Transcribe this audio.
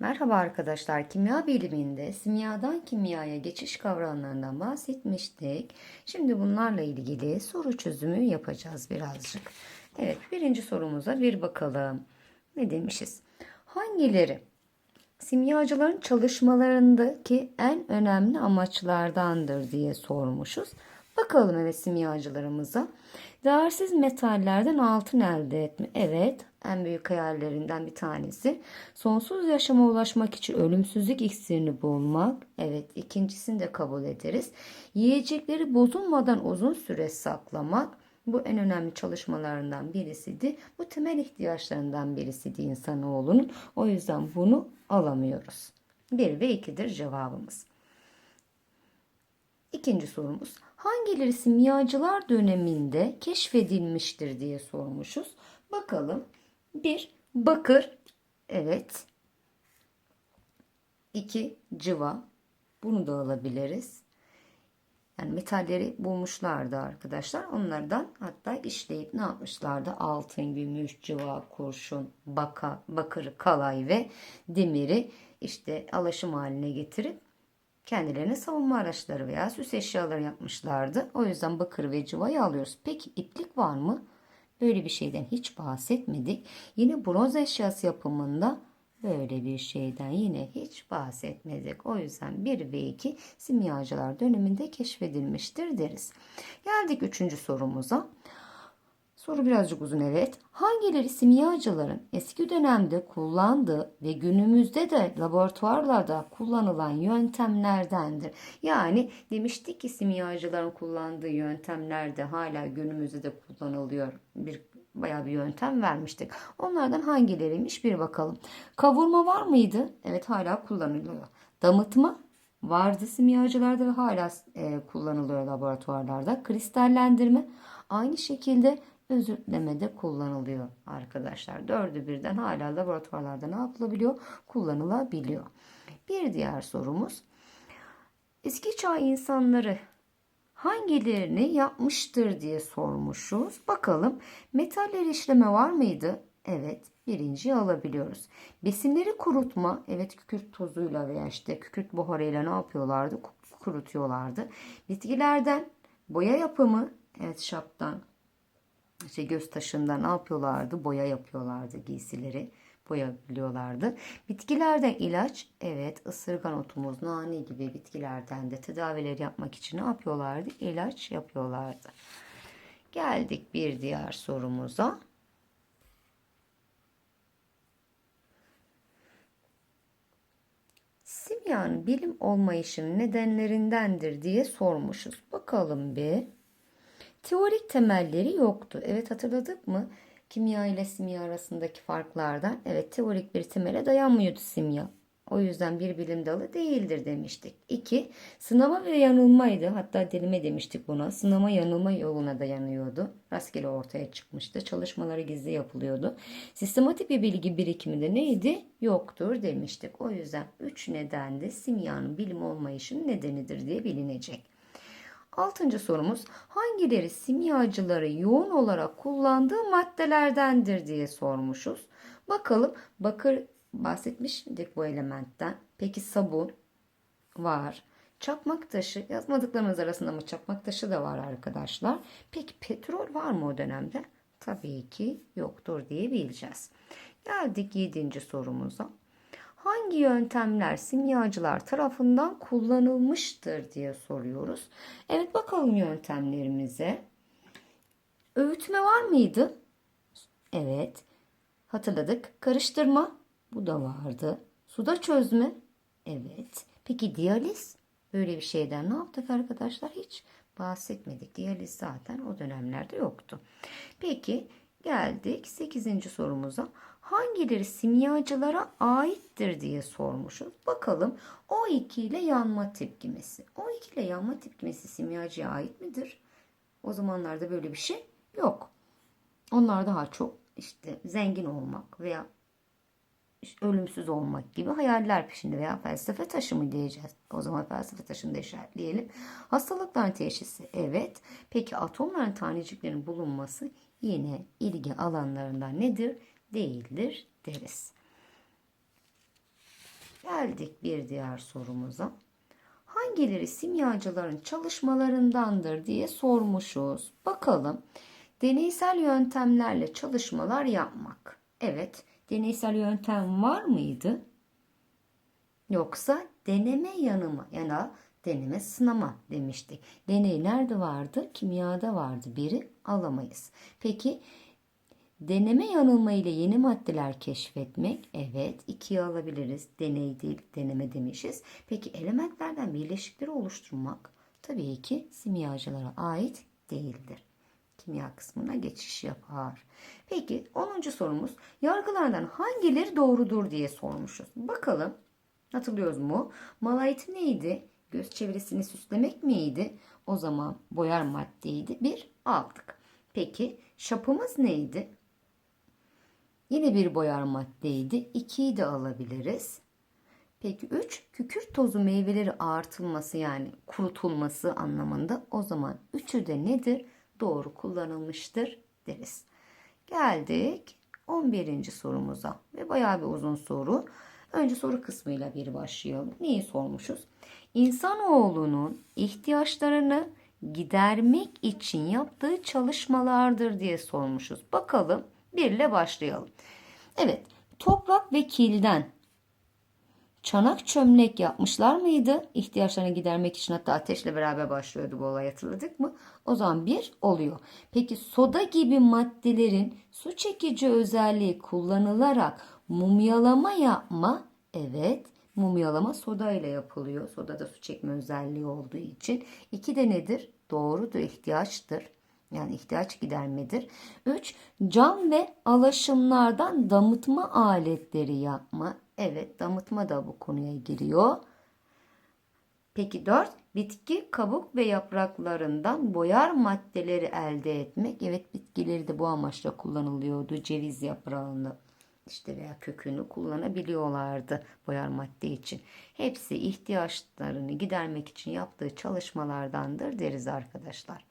Merhaba arkadaşlar. Kimya biliminde simyadan kimyaya geçiş kavramlarından bahsetmiştik. Şimdi bunlarla ilgili soru çözümü yapacağız birazcık. Evet, birinci sorumuza bir bakalım. Ne demişiz? Hangileri simyacıların çalışmalarındaki en önemli amaçlardandır diye sormuşuz. Bakalım evet simyacılarımıza. Değersiz metallerden altın elde etme. Evet en büyük hayallerinden bir tanesi. Sonsuz yaşama ulaşmak için ölümsüzlük iksirini bulmak. Evet ikincisini de kabul ederiz. Yiyecekleri bozulmadan uzun süre saklamak. Bu en önemli çalışmalarından birisiydi. Bu temel ihtiyaçlarından birisiydi insanoğlunun. O yüzden bunu alamıyoruz. 1 ve 2'dir cevabımız. İkinci sorumuz. Hangileri simyacılar döneminde keşfedilmiştir diye sormuşuz. Bakalım. 1. Bakır. Evet. 2. Cıva. Bunu da alabiliriz. Yani metalleri bulmuşlardı arkadaşlar. Onlardan hatta işleyip ne yapmışlardı? Altın, gümüş, cıva, kurşun, baka, bakır, kalay ve demiri işte alaşım haline getirip kendilerine savunma araçları veya süs eşyaları yapmışlardı. O yüzden bakır ve cıvayı alıyoruz. Peki iplik var mı? Böyle bir şeyden hiç bahsetmedik. Yine bronz eşyası yapımında böyle bir şeyden yine hiç bahsetmedik. O yüzden 1 ve 2 simyacılar döneminde keşfedilmiştir deriz. Geldik üçüncü sorumuza. Soru birazcık uzun evet. Hangileri simyacıların eski dönemde kullandığı ve günümüzde de laboratuvarlarda kullanılan yöntemlerdendir? Yani demiştik ki simyacıların kullandığı yöntemler de hala günümüzde de kullanılıyor. Bir bayağı bir yöntem vermiştik. Onlardan hangileriymiş bir bakalım. Kavurma var mıydı? Evet hala kullanılıyor. Damıtma vardı simyacılarda ve hala e, kullanılıyor laboratuvarlarda. Kristallendirme aynı şekilde özütleme kullanılıyor arkadaşlar. Dördü birden hala laboratuvarlarda ne yapılabiliyor? Kullanılabiliyor. Bir diğer sorumuz. Eski çağ insanları hangilerini yapmıştır diye sormuşuz. Bakalım metaller işleme var mıydı? Evet birinciyi alabiliyoruz. Besinleri kurutma evet kükürt tozuyla veya işte kükürt buharıyla ne yapıyorlardı? Kurutuyorlardı. Bitkilerden boya yapımı evet şaptan işte göz taşında ne yapıyorlardı? Boya yapıyorlardı giysileri. Boyabiliyorlardı. Bitkilerden ilaç, evet ısırgan otumuz, nane gibi bitkilerden de tedavileri yapmak için ne yapıyorlardı? İlaç yapıyorlardı. Geldik bir diğer sorumuza. Simyanın bilim olmayışının nedenlerindendir diye sormuşuz. Bakalım bir. Teorik temelleri yoktu. Evet hatırladık mı? Kimya ile simya arasındaki farklardan. Evet teorik bir temele dayanmıyordu simya. O yüzden bir bilim dalı değildir demiştik. 2. Sınama ve yanılmaydı. Hatta delime demiştik buna. Sınama yanılma yoluna dayanıyordu. Rastgele ortaya çıkmıştı. Çalışmaları gizli yapılıyordu. Sistematik bir bilgi birikimi de neydi? Yoktur demiştik. O yüzden 3 neden de simyanın bilim olmayışının nedenidir diye bilinecek. Altıncı sorumuz hangileri simyacıları yoğun olarak kullandığı maddelerdendir diye sormuşuz. Bakalım bakır bahsetmiştik bu elementten. Peki sabun var. Çakmak taşı yazmadıklarımız arasında mı çakmak taşı da var arkadaşlar. Peki petrol var mı o dönemde? Tabii ki yoktur diye bileceğiz. Geldik yedinci sorumuza hangi yöntemler simyacılar tarafından kullanılmıştır diye soruyoruz. Evet bakalım yöntemlerimize. Öğütme var mıydı? Evet. Hatırladık. Karıştırma. Bu da vardı. Suda çözme. Evet. Peki diyaliz? Böyle bir şeyden ne yaptık arkadaşlar? Hiç bahsetmedik. Diyaliz zaten o dönemlerde yoktu. Peki geldik 8. sorumuza hangileri simyacılara aittir diye sormuşuz. Bakalım O2 ile yanma tepkimesi. O2 ile yanma tepkimesi simyacıya ait midir? O zamanlarda böyle bir şey yok. Onlar daha çok işte zengin olmak veya ölümsüz olmak gibi hayaller peşinde veya felsefe taşı mı diyeceğiz. O zaman felsefe taşını da işaretleyelim. Hastalıkların teşhisi evet. Peki atomların taneciklerin bulunması yine ilgi alanlarından nedir? değildir deriz. Geldik bir diğer sorumuza. Hangileri simyacıların çalışmalarındandır diye sormuşuz. Bakalım. Deneysel yöntemlerle çalışmalar yapmak. Evet, deneysel yöntem var mıydı? Yoksa deneme yanıma yani deneme sınama demiştik. Deney nerede vardı? Kimyada vardı. Biri alamayız. Peki deneme yanılma ile yeni maddeler keşfetmek. Evet ikiye alabiliriz. Deney değil deneme demişiz. Peki elementlerden birleşikleri oluşturmak tabii ki simyacılara ait değildir. Kimya kısmına geçiş yapar. Peki 10. sorumuz yargılardan hangileri doğrudur diye sormuşuz. Bakalım Hatırlıyoruz mu? Malayit neydi? Göz çevresini süslemek miydi? O zaman boyar maddeydi. Bir aldık. Peki şapımız neydi? Yine bir boyar maddeydi. İkiyi de alabiliriz. Peki 3 kükürt tozu meyveleri ağartılması yani kurutulması anlamında o zaman üçü de nedir? Doğru kullanılmıştır deriz. Geldik 11. sorumuza ve bayağı bir uzun soru. Önce soru kısmıyla bir başlayalım. Neyi sormuşuz? İnsanoğlunun ihtiyaçlarını gidermek için yaptığı çalışmalardır diye sormuşuz. Bakalım birle başlayalım. Evet, toprak ve kilden çanak çömlek yapmışlar mıydı? İhtiyaçlarını gidermek için hatta ateşle beraber başlıyordu bu olay hatırladık mı? O zaman bir oluyor. Peki soda gibi maddelerin su çekici özelliği kullanılarak mumyalama yapma evet mumyalama soda ile yapılıyor. Soda da su çekme özelliği olduğu için. İki de nedir? Doğrudur ihtiyaçtır. Yani ihtiyaç gidermedir. 3. Cam ve alaşımlardan damıtma aletleri yapma. Evet damıtma da bu konuya giriyor. Peki 4. Bitki kabuk ve yapraklarından boyar maddeleri elde etmek. Evet bitkileri de bu amaçla kullanılıyordu. Ceviz yaprağını işte veya kökünü kullanabiliyorlardı boyar madde için. Hepsi ihtiyaçlarını gidermek için yaptığı çalışmalardandır deriz arkadaşlar.